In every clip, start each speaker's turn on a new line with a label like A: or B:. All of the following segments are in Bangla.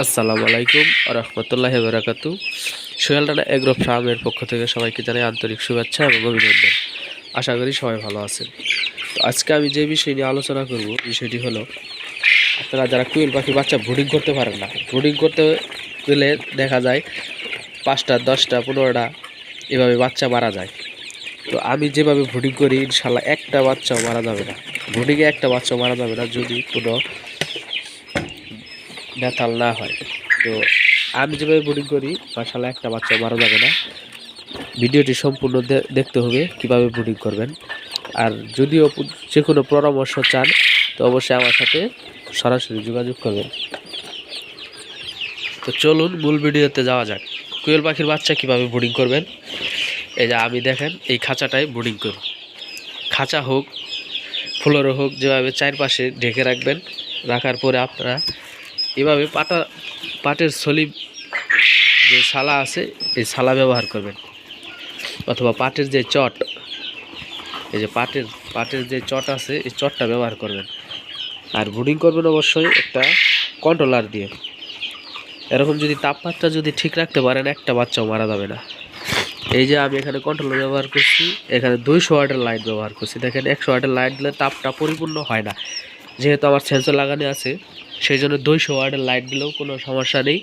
A: আসসালামু আলাইকুম রহমতুল্লাহ বারাকাতু। সোহেল রানা এগ্রো ফার্মের পক্ষ থেকে সবাইকে জানাই আন্তরিক শুভেচ্ছা এবং অভিনন্দন। আশা করি সবাই ভালো আছেন। তো আজকে আমি যে বিষয় নিয়ে আলোচনা করব, বিষয়টি হলো, আপনারা যারা কুইল পাখি বাচ্চা ব্রুডিং করতে পারেন না, ব্রুডিং করতে গেলে দেখা যায় পাঁচটা, দশটা, পনেরোটা এভাবে বাচ্চা মারা যায়। তো আমি যেভাবে ব্রুডিং করি, ইনশাল্লাহ একটা বাচ্চাও মারা যাবে না। ব্রুডিংয়ে একটা বাচ্চাও মারা যাবে না যদি কোনো বেতাল না হয়। তো আমি যেভাবে বোর্ডিং করি মাসাল্লাহ একটা বাচ্চা মারা যাবে না। ভিডিওটি সম্পূর্ণ দেখতে হবে কীভাবে বোর্ডিং করবেন। আর যদিও যে কোনো পরামর্শ চান, তো অবশ্যই আমার সাথে সরাসরি যোগাযোগ করবেন। তো চলুন মূল ভিডিওতে যাওয়া যাক। কোয়েল পাখির বাচ্চা কীভাবে বোর্ডিং করবেন? এই যে আমি দেখেন, এই খাঁচাটায় বোর্ডিং করি। খাঁচা হোক ফ্লোরও হোক, যেভাবে চারপাশে ঢেকে রাখবেন, রাখার পরে আপনারা এভাবে পাটা, পাটের সলিপ যে শালা আছে, এই শালা ব্যবহার করবেন। অথবা পাটের যে চট, এই যে পাটের পাটের যে চট আছে, এই চটটা ব্যবহার করবেন। আর ব্রুডিং করবেন অবশ্যই একটা কন্ট্রোলার দিয়ে। এরকম যদি তাপমাত্রা যদি ঠিক রাখতে পারেন, একটা বাচ্চাও মারা যাবে না। এই যে আমি এখানে কন্ট্রোলার ব্যবহার করছি, এখানে দুইশো ওয়াটের লাইট ব্যবহার করছি। দেখেন, একশো ওয়াটের লাইট দিলে তাপটা পরিপূর্ণ হয় না। যেহেতু আমার সেন্সর লাগানো আছে সেই জন্য দুইশো ওয়াটের লাইট দিলেও কোনো সমস্যা নেই।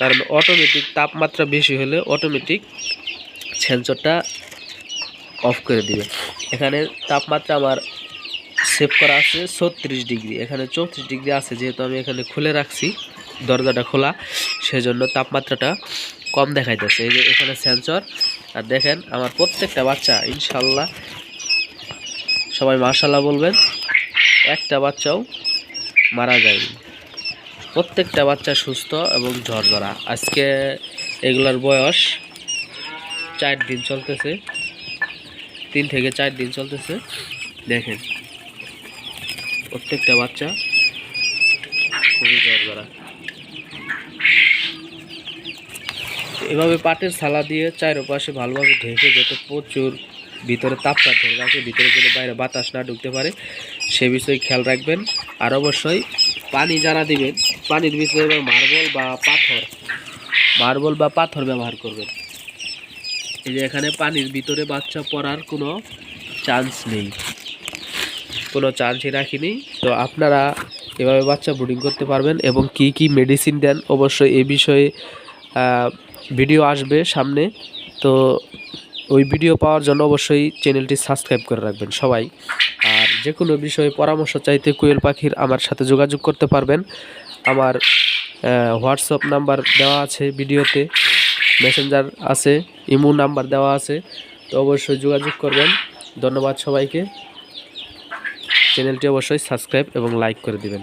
A: কারণ অটোমেটিক তাপমাত্রা বেশি হলে অটোমেটিক সেন্সরটা অফ করে দিবে। এখানে তাপমাত্রা আমার সেভ করা আছে ছত্রিশ ডিগ্রি। এখানে চৌত্রিশ ডিগ্রি আছে যেহেতু আমি এখানে খুলে রাখছি, দরজাটা খোলা, সেজন্য তাপমাত্রাটা কম দেখাইতেছে। এই যে এখানে সেন্সর আর দেখেন আমার প্রত্যেকটা বাচ্চা, ইনশাল্লাহ, সবাই মার্শাল্লাহ বলবেন। একটা বাচ্চাও মারা যায়নি। প্রত্যেকটা বাচ্চা সুস্থ এবং ঝরঝরা। আজকে এগুলার বয়স চার দিন চলতেছে। তিন থেকে চার দিন চলতেছে। দেখেন, প্রত্যেকটা বাচ্চা খুবই ঝরঝরা। এভাবে পাটের থালা দিয়ে চারপাশে ভালোভাবে ঢেকে যাতে প্রচুর ভিতরে তাপটা ধরে রাখে ভিতরে যেন বাইরে বাতাস না ঢুকতে পারে, সে বিষয়ে খেয়াল রাখবেন। আর অবশ্যই পানি যারা দিবেন, পানির ভিতরে এবার মার্বল বা পাথর, মার্বল বা পাথর ব্যবহার করবেন। এই যে এখানে পানির ভিতরে বাচ্চা পড়ার কোনো চান্স নেই। কোনো চান্সই রাখিনি। তো আপনারা এভাবে বাচ্চা ব্রুডিং করতে পারবেন এবং কি কি মেডিসিন দেন, অবশ্যই এ বিষয়ে ভিডিও আসবে সামনে। তো ওই ভিডিও পাওয়ার জন্য অবশ্যই চ্যানেলটি সাবস্ক্রাইব করে রাখবেন সবাই। আর যে কোনো বিষয়ে পরামর্শ চাইতে কোয়েল পাখির আমার সাথে যোগাযোগ করতে পারবেন। আমার হোয়াটসঅ্যাপ নাম্বার দেওয়া আছে ভিডিওতে, মেসেঞ্জার আছে, ইমো নাম্বার দেওয়া আছে, তো অবশ্যই যোগাযোগ করবেন। ধন্যবাদ সবাইকে। চ্যানেলটি অবশ্যই সাবস্ক্রাইব এবং লাইক করে দিবেন।